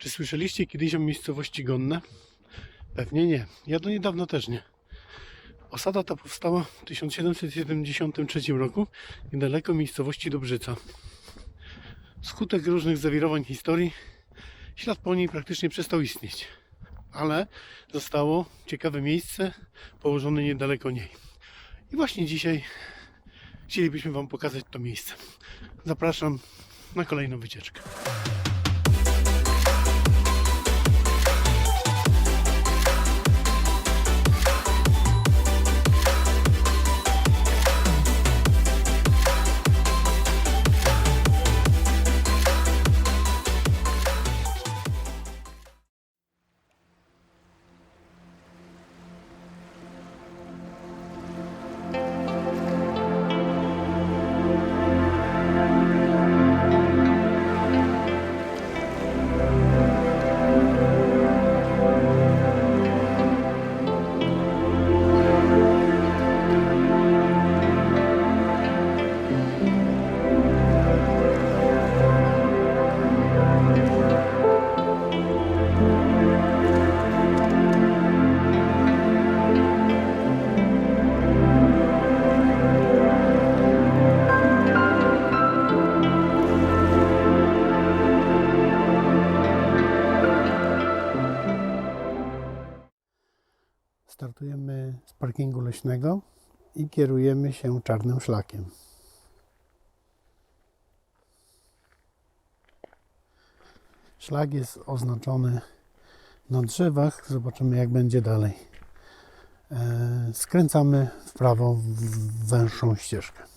Czy słyszeliście kiedyś o miejscowości Gonne? Pewnie nie. Ja do niedawna też nie. Osada ta powstała w 1773 roku niedaleko miejscowości Dobrzyca. Skutek różnych zawirowań historii ślad po niej praktycznie przestał istnieć. Ale zostało ciekawe miejsce położone niedaleko niej. I właśnie dzisiaj chcielibyśmy Wam pokazać to miejsce. Zapraszam na kolejną wycieczkę. Startujemy z parkingu leśnego i kierujemy się czarnym szlakiem. Szlak jest oznaczony na drzewach. Zobaczymy, jak będzie dalej. E, Skręcamy w prawo w węższą ścieżkę.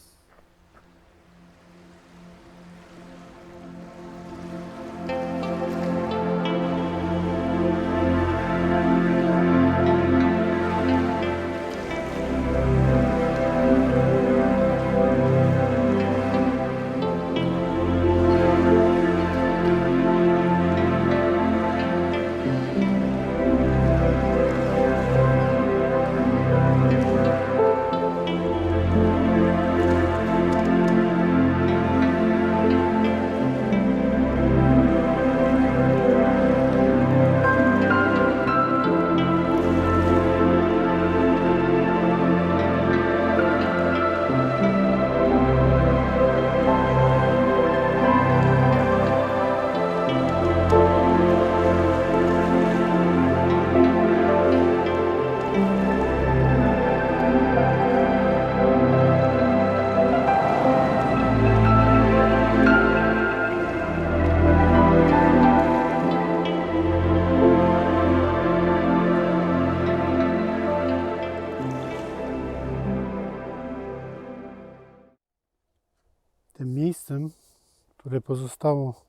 Pozostało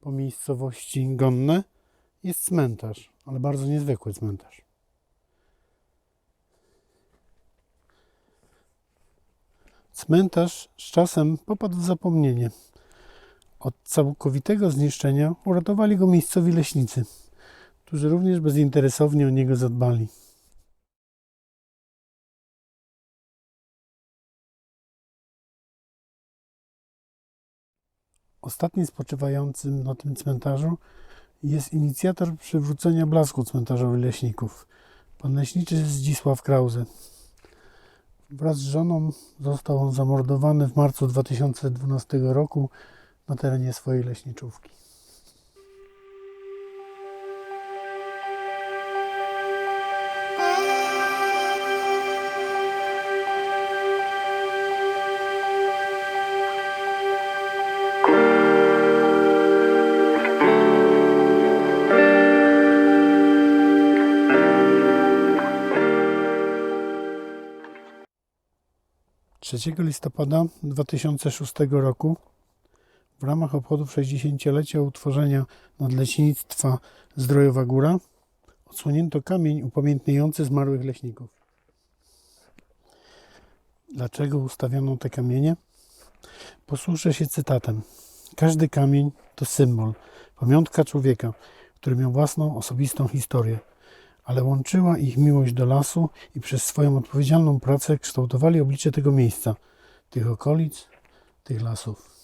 po miejscowości Gonne, jest cmentarz, ale bardzo niezwykły cmentarz. Cmentarz z czasem popadł w zapomnienie. Od całkowitego zniszczenia uratowali go miejscowi leśnicy, którzy również bezinteresownie o niego zadbali. Ostatnim spoczywającym na tym cmentarzu jest inicjator przywrócenia blasku cmentarzowi leśników, pan leśniczy Zdzisław Krause. Wraz z żoną został on zamordowany w marcu 2012 roku na terenie swojej leśniczówki. Trzeciego listopada 2006 roku w ramach obchodów 60-lecia utworzenia Nadleśnictwa Zdrojowa Góra odsłonięto kamień upamiętniający zmarłych leśników. Dlaczego ustawiono te kamienie? Posłużę się cytatem. Każdy kamień to symbol, pamiątka człowieka, który miał własną osobistą historię, ale łączyła ich miłość do lasu i przez swoją odpowiedzialną pracę kształtowali oblicze tego miejsca, tych okolic, tych lasów.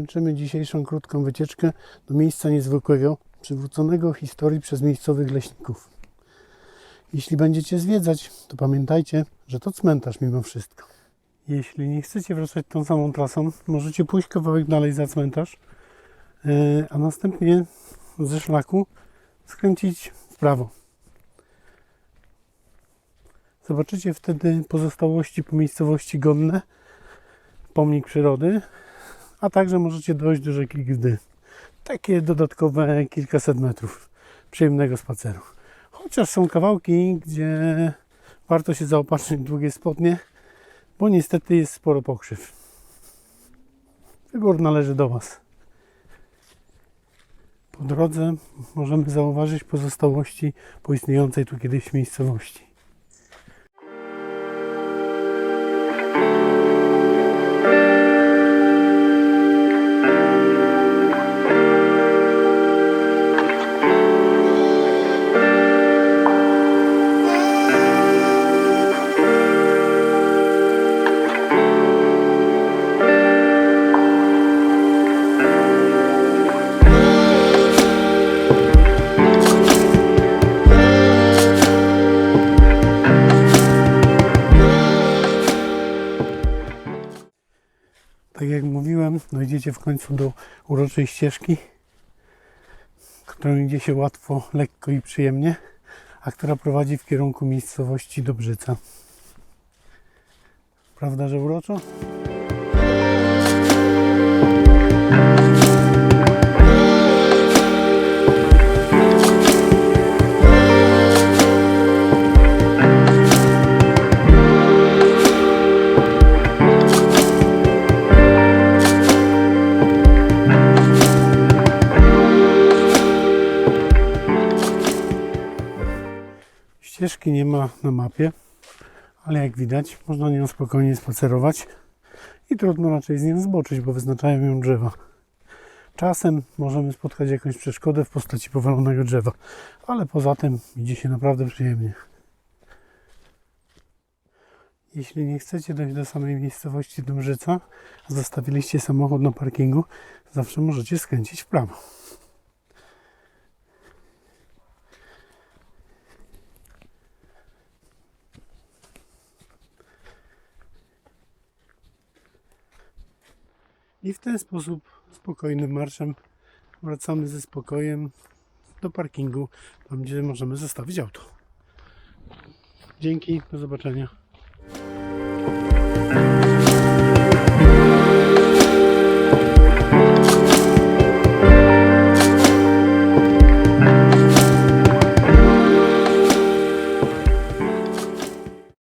Zakończymy dzisiejszą krótką wycieczkę do miejsca niezwykłego, przywróconego historii przez miejscowych leśników. Jeśli będziecie zwiedzać, to pamiętajcie, że to cmentarz mimo wszystko. Jeśli nie chcecie wracać tą samą trasą, możecie pójść kawałek dalej za cmentarz, yy, a następnie ze szlaku skręcić w prawo. Zobaczycie wtedy pozostałości po miejscowości Godne, pomnik przyrody, a także możecie dojść do rzeki Gdy. Takie dodatkowe kilkaset metrów przyjemnego spaceru. Chociaż są kawałki, gdzie warto się zaopatrzyć w długie spodnie, bo niestety jest sporo pokrzyw. Wybór należy do Was. Po drodze możemy zauważyć pozostałości po istniejącej tu kiedyś miejscowości. Tak jak mówiłem, dojdziecie w końcu do uroczej ścieżki, którą idzie się łatwo, lekko i przyjemnie, a która prowadzi w kierunku miejscowości Dobrzyca. Prawda, że uroczo? Ścieżki nie ma na mapie, ale jak widać, można nią spokojnie spacerować i trudno raczej z nią zboczyć, bo wyznaczają ją drzewa. Czasem możemy spotkać jakąś przeszkodę w postaci powalonego drzewa, ale poza tym idzie się naprawdę przyjemnie. Jeśli nie chcecie dojść do samej miejscowości Dąbrzyca, a zostawiliście samochód na parkingu, zawsze możecie skręcić w prawo. I w ten sposób spokojnym marszem wracamy ze spokojem do parkingu, tam gdzie możemy zostawić auto. Dzięki, do zobaczenia.